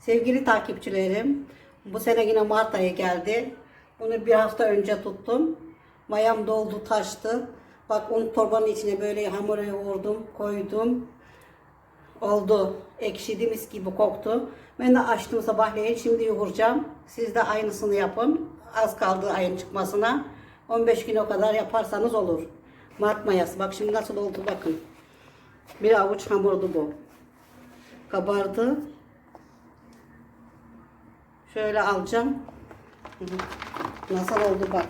Sevgili takipçilerim, bu sene yine Mart ayı geldi. Bunu bir hafta önce tuttum. Mayam doldu, taştı. Bak onu torbanın içine böyle hamura yoğurdum, koydum. Oldu. Ekşidi mis gibi koktu. Ben de açtım sabahleyin. Şimdi yoğuracağım. Siz de aynısını yapın. Az kaldı ayın çıkmasına. 15 gün o kadar yaparsanız olur. Mart mayası. Bak şimdi nasıl oldu bakın. Bir avuç hamurdu bu. Kabardı. Şöyle alacağım. Nasıl oldu bak.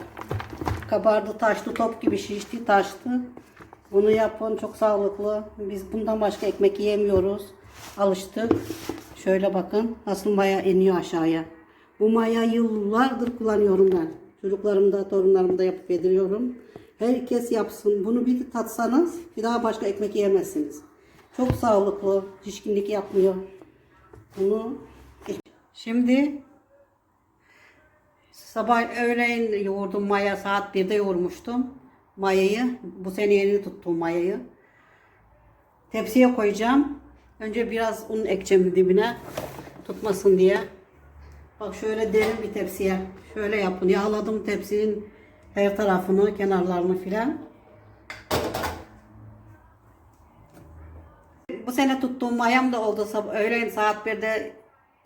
Kabardı taştı top gibi şişti taştı. Bunu yapın çok sağlıklı. Biz bundan başka ekmek yiyemiyoruz. Alıştık. Şöyle bakın nasıl maya iniyor aşağıya. Bu maya yıllardır kullanıyorum ben. Çocuklarımda, torunlarımda yapıp yediriyorum. Herkes yapsın. Bunu bir tatsanız bir daha başka ekmek yiyemezsiniz. Çok sağlıklı. Şişkinlik yapmıyor. Bunu Şimdi sabah öğleyin yoğurdum maya saat 1'de yoğurmuştum mayayı. Bu sene yeni tuttum mayayı. Tepsiye koyacağım. Önce biraz un ekeceğim dibine tutmasın diye. Bak şöyle derin bir tepsiye. Şöyle yapın. Yağladım tepsinin her tarafını, kenarlarını filan. Bu sene tuttuğum mayam da oldu. Öğlen saat 1'de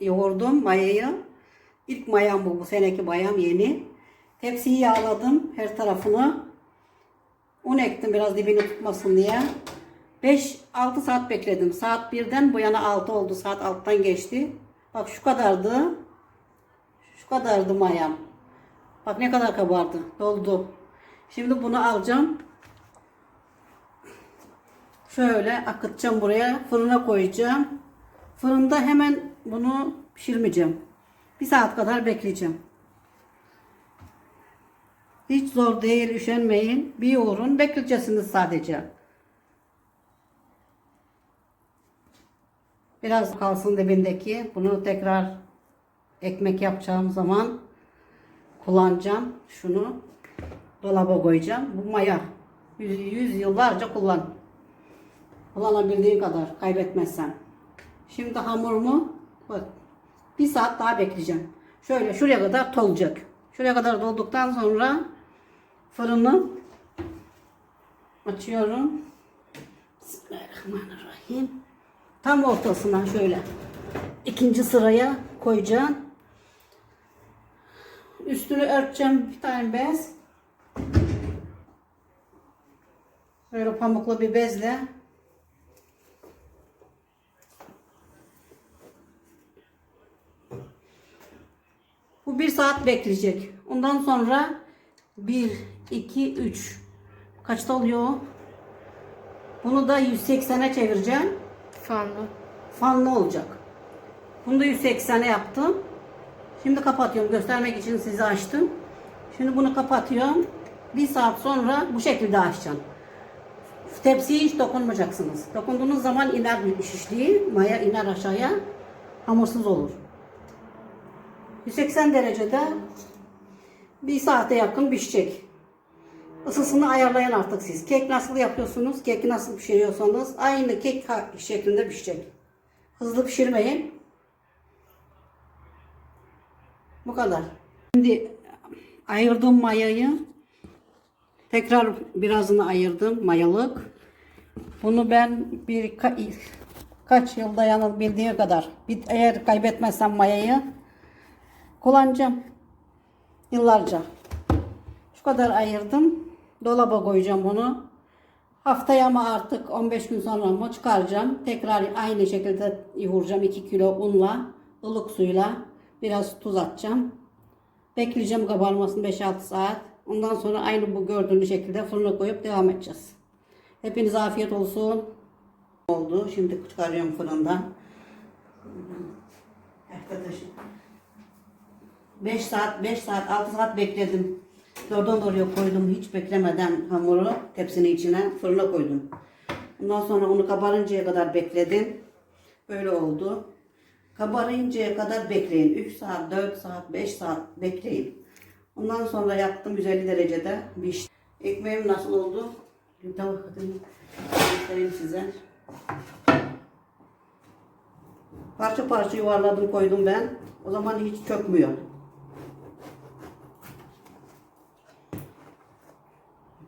yoğurdum mayayı. İlk mayam bu. Bu seneki mayam yeni. Tepsiyi yağladım her tarafını. Un ektim biraz dibini tutmasın diye. 5-6 saat bekledim. Saat 1'den bu yana 6 oldu. Saat 6'dan geçti. Bak şu kadardı. Şu kadardı mayam. Bak ne kadar kabardı. Doldu. Şimdi bunu alacağım. Şöyle akıtacağım buraya. Fırına koyacağım. Fırında hemen bunu pişirmeyeceğim. Bir saat kadar bekleyeceğim. Hiç zor değil, üşenmeyin. Bir yoğurun, bekleyeceksiniz sadece. Biraz kalsın dibindeki. Bunu tekrar ekmek yapacağım zaman kullanacağım. Şunu dolaba koyacağım. Bu maya. Yüz, yüz yıllarca kullan. Kullanabildiğin kadar kaybetmezsen. Şimdi hamurumu bak bir saat daha bekleyeceğim. Şöyle şuraya kadar dolacak. Şuraya kadar dolduktan sonra fırını açıyorum. Bismillahirrahmanirrahim. Tam ortasına şöyle ikinci sıraya koyacağım. Üstünü örteceğim bir tane bez. Böyle pamuklu bir bezle Bu bir saat bekleyecek. Ondan sonra 1, 2, 3. Kaçta oluyor? Bunu da 180'e çevireceğim. Fanlı. Fanlı olacak. Bunu da 180'e yaptım. Şimdi kapatıyorum. Göstermek için size açtım. Şimdi bunu kapatıyorum. Bir saat sonra bu şekilde açacağım. Tepsiye hiç dokunmayacaksınız. Dokunduğunuz zaman iner bir şişliği. Maya iner aşağıya. Hamursuz olur. 180 derecede bir saate yakın pişecek. Isısını ayarlayın artık siz. Kek nasıl yapıyorsunuz? Keki nasıl pişiriyorsanız aynı kek şeklinde pişecek. Hızlı pişirmeyin. Bu kadar. Şimdi ayırdım mayayı. Tekrar birazını ayırdım mayalık. Bunu ben bir ka- kaç yıl dayanabildiği kadar bir, eğer kaybetmezsem mayayı kullanacağım. Yıllarca. Şu kadar ayırdım. Dolaba koyacağım bunu. Haftaya mı artık 15 gün sonra mı çıkaracağım. Tekrar aynı şekilde yoğuracağım 2 kilo unla, ılık suyla biraz tuz atacağım. Bekleyeceğim kabarmasını 5-6 saat. Ondan sonra aynı bu gördüğünüz şekilde fırına koyup devam edeceğiz. Hepinize afiyet olsun. Oldu. Şimdi çıkarıyorum fırından. Arkadaşım. 5 saat, 5 saat, 6 saat bekledim. Oradan oraya koydum hiç beklemeden hamuru tepsinin içine fırına koydum. Ondan sonra onu kabarıncaya kadar bekledim. Böyle oldu. Kabarıncaya kadar bekleyin. 3 saat, 4 saat, 5 saat bekleyin. Ondan sonra yaptım 150 derecede pişti. Ekmeğim nasıl oldu? Bir bakayım. Göstereyim size. Parça parça yuvarladım koydum ben. O zaman hiç çökmüyor.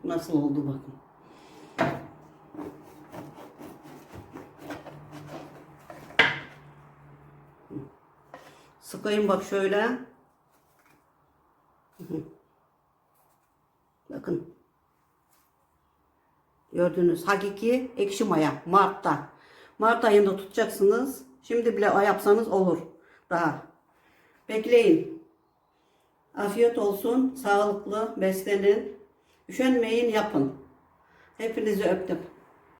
Nasıl oldu bakın. Sıkayım bak şöyle. Bakın. Gördünüz. Hakiki ekşi maya. Mart'ta. Mart ayında tutacaksınız. Şimdi bile yapsanız olur. Daha. Bekleyin. Afiyet olsun. Sağlıklı beslenin. Üşenmeyin yapın. Hepinizi öptüm.